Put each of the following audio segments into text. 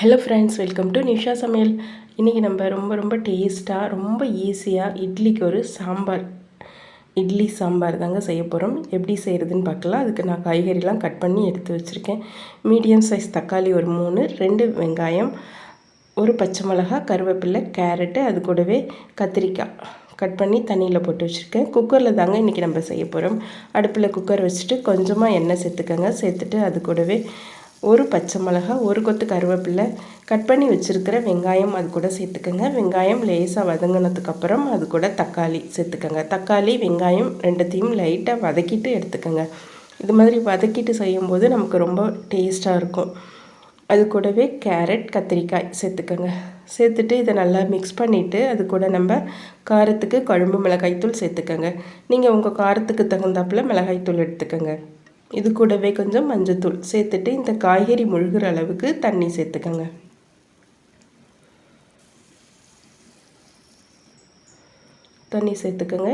Hello friends welcome to Nisha சமையல் இன்றைக்கி நம்ம ரொம்ப ரொம்ப டேஸ்ட்டாக ரொம்ப ஈஸியாக இட்லிக்கு ஒரு சாம்பார் இட்லி சாம்பார் தாங்க செய்ய போகிறோம் எப்படி செய்கிறதுன்னு பார்க்கலாம். அதுக்கு நான் காய்கறிலாம் கட் பண்ணி எடுத்து வச்சுருக்கேன். மீடியம் சைஸ் தக்காளி ஒரு மூணு ரெண்டு வெங்காயம் ஒரு பச்சை மிளகா கருவேப்பிலை கேரட்டு அது கூடவே கத்திரிக்காய். கட் பண்ணி தண்ணியில் போட்டு வச்சுருக்கேன். குக்கரில் தாங்க இன்றைக்கி நம்ம செய்ய போகிறோம் அடுப்பில் குக்கர் வச்சுட்டு கொஞ்சமாக எண்ணெய் சேர்த்துக்கோங்க. சேர்த்துட்டு அது கூடவே ஒரு பச்சை மிளகா ஒரு கொத்து கருவேப்பிலை கட் பண்ணி வச்சுருக்கிற வெங்காயம் அது கூட சேர்த்துக்கோங்க. வெங்காயம் லேசாக வதங்கினதுக்கப்புறம் அது கூட தக்காளி சேர்த்துக்கோங்க. தக்காளி வெங்காயம் ரெண்டுத்தையும் லைட்டாக வதக்கிட்டு எடுத்துக்கோங்க. இது மாதிரி வதக்கிட்டு செய்யும்போது நமக்கு ரொம்ப டேஸ்ட்டாக இருக்கும். அது கூடவே கேரட் கத்திரிக்காய் சேர்த்துக்கோங்க. சேர்த்துட்டு இதை நல்லா மிக்ஸ் பண்ணிவிட்டு அது கூட நம்ம காரத்துக்கு குழம்பு மிளகாய்த்தூள் சேர்த்துக்கோங்க. நீங்கள் உங்கள் காரத்துக்கு தகுந்தாப்பில் மிளகாய்த்தூள் எடுத்துக்கோங்க. இது கூடவே கொஞ்சம் மஞ்சத்தூள். சேர்த்துட்டு இந்த காய்கறி முழுகிற அளவுக்கு தண்ணி சேர்த்துக்கோங்க. தண்ணி சேர்த்துக்கோங்க.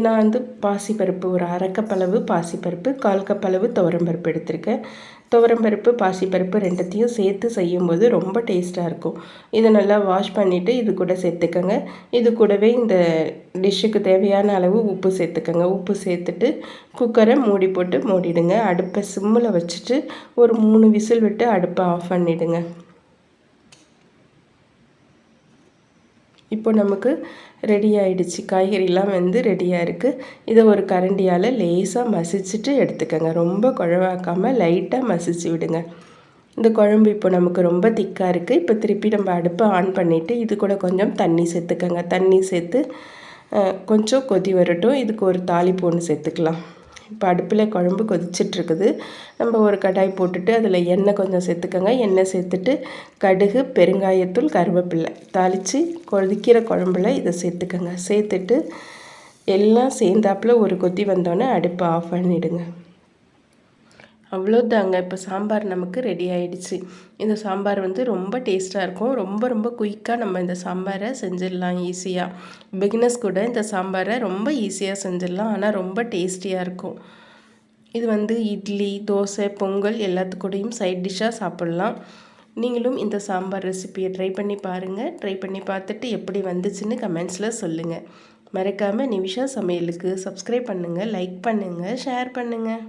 நான் வந்து பாசிப்பருப்பு ஒரு அரைக்கப்பளவு பாசிப்பருப்பு கால் கப்பளவு துவரம்பருப்பு எடுத்திருக்கேன். துவரம்பருப்பு பாசிப்பருப்பு ரெண்டுத்தையும் சேர்த்து செய்யும்போது ரொம்ப டேஸ்ட்டாக இருக்கும். இதை நல்லா வாஷ் பண்ணிவிட்டு இது கூட சேர்த்துக்கோங்க. இது கூடவே இந்த டிஷ்ஷுக்கு தேவையான அளவு உப்பு சேர்த்துக்கோங்க. உப்பு சேர்த்துட்டு குக்கரை மூடி போட்டு மூடிடுங்க. அடுப்பை சிம்மில் வச்சுட்டு ஒரு மூணு விசில் விட்டு அடுப்பை ஆஃப் பண்ணிவிடுங்க இப்போ நமக்கு ரெடி ஆகிடுச்சு காய்கறிலாம் வந்து ரெடியாக இருக்குது இதை ஒரு கரண்டியால் லேசாக மசிச்சுட்டு எடுத்துக்கோங்க. ரொம்ப குழவாக்காமல் லைட்டாக மசிச்சு விடுங்க. இந்த குழம்பு இப்போ நமக்கு ரொம்ப திக்காக இருக்குது இப்போ திருப்பி நம்ம அடுப்பை ஆன் பண்ணிவிட்டு இது கூட கொஞ்சம் தண்ணி சேர்த்துக்கோங்க. தண்ணி சேர்த்து கொஞ்சம் கொதி வரட்டும். இதுக்கு ஒரு தாளிப்பு ஒன்று சேர்த்துக்கலாம். இப்போ அடுப்பில் குழம்பு கொதிச்சிட்ருக்குது. நம்ம ஒரு கடாய் போட்டுட்டு அதில் எண்ணெய் கொஞ்சம் சேர்த்துக்கோங்க. எண்ணெய் சேர்த்துட்டு கடுகு பெருங்காயத்தூள் கருவேப்பில்லை தாளித்து கொதிக்கிற குழம்புல இதை சேர்த்துக்கோங்க. சேர்த்துட்டு எல்லாம் சேர்ந்தாப்பில் ஒரு கொதி வந்தோடனே அடுப்பை ஆஃப் பண்ணிவிடுங்க அவ்வளோதாங்க. இப்போ சாம்பார் நமக்கு ரெடி ஆயிடுச்சு. இந்த சாம்பார் வந்து ரொம்ப டேஸ்ட்டாக இருக்கும். ரொம்ப ரொம்ப குயிக்காக நம்ம இந்த சாம்பாரை செஞ்சிடலாம் ஈஸியாக பிகினஸ் கூட இந்த சாம்பாரை ரொம்ப ஈஸியாக செஞ்சிடலாம். ஆனால் ரொம்ப டேஸ்டியாக இருக்கும். இது வந்து இட்லி தோசை பொங்கல் எல்லாத்துக்கூடையும் சைட் டிஷ்ஷாக சாப்பிட்லாம். நீங்களும் இந்த சாம்பார் ரெசிப்பியை ட்ரை பண்ணி பாருங்கள் ட்ரை பண்ணி பார்த்துட்டு எப்படி வந்துச்சுன்னு கமெண்ட்ஸில் சொல்லுங்கள் மறக்காமல் நிமிஷா சமையலுக்கு சப்ஸ்கிரைப் பண்ணுங்கள் லைக் பண்ணுங்கள் ஷேர் பண்ணுங்கள்